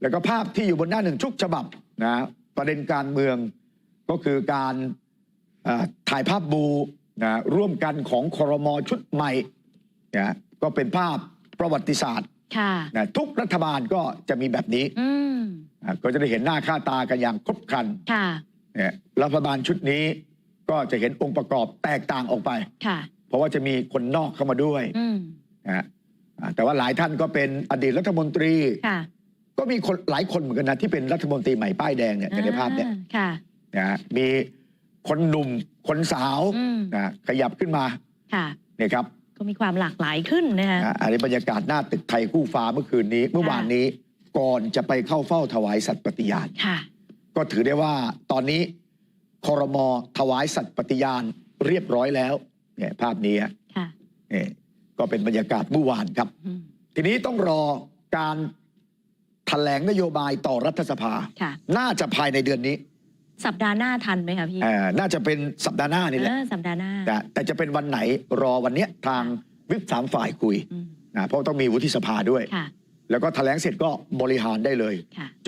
แล้วก็ภาพที่อยู่บนหน้าหนึ่งทุกฉบับนะประเด็นการเมืองก็คือการเอ่อถ่ายภาพบูนะร่วมกันของครมชุดใหม่นะก็เป็นภาพประวัติศาสตร์ค่ะนะทุกรัฐบาลก็จะมีแบบนี้อืมนะก็จะได้เห็นหน้าค่าตากันอย่างครบครันค่ะเนี่ยรัฐบาลชุดนี้ก็จะเห็นองค์ประกอบแตกต่างออกไปค่ะเพราะว่าจะมีคนนอกเข้ามาด้วยอืมนะฮะอ่าแต่ว่าหลายท่านก็เป็นอดีตรัฐมนตรีค่ะ ก็มีคนหลายคนเหมือนกันนะที่เป็นรัฐมนตรีใหม่ป้ายแดงเนี่ยในภาพเนี่ยอ่ค่ะ นะฮะมีคนหนุ่มคนสาวอืม นะขยับขึ้นมาค่ะ เนี่ยครับก็มีความหลากหลายขึ้นนะคะ อ่าอันนี้บรรยากาศหน้าตึกไทยคู่ฟ้าเมื่อคืนนี้ เมื่อวานนี้ก่อนจะไปเข้าเฝ้าถวายสัตย์ปฏิญาณ ค่ะ ก็ถือได้ว่าตอนนี้คอรมอถวายสัตย์ปฏิญาณเรียบร้อยแล้วเนี่ยภาพนี้ฮะค่ะนี่ก็เป็นบรรยากาศเมื่อวานครับ อืมทีนี้ต้องรอการ แถลงนโยบายต่อรัฐสภา ค่ะ น่าจะภายในเดือนนี้สัปดาห์หน้าทันไหมคะพี่เอ่อน่าจะเป็นสัปดาห์หน้านี่แหละเออสัปดาห์หน้านะแต่จะเป็นวันไหนรอวันเนี้ยทางวิปสามฝ่ายคุยอืมนะเพราะต้องมีวุฒิสภาด้วย ค่ะ แล้วก็แถลงเสร็จก็บริหารได้เลย ค่ะ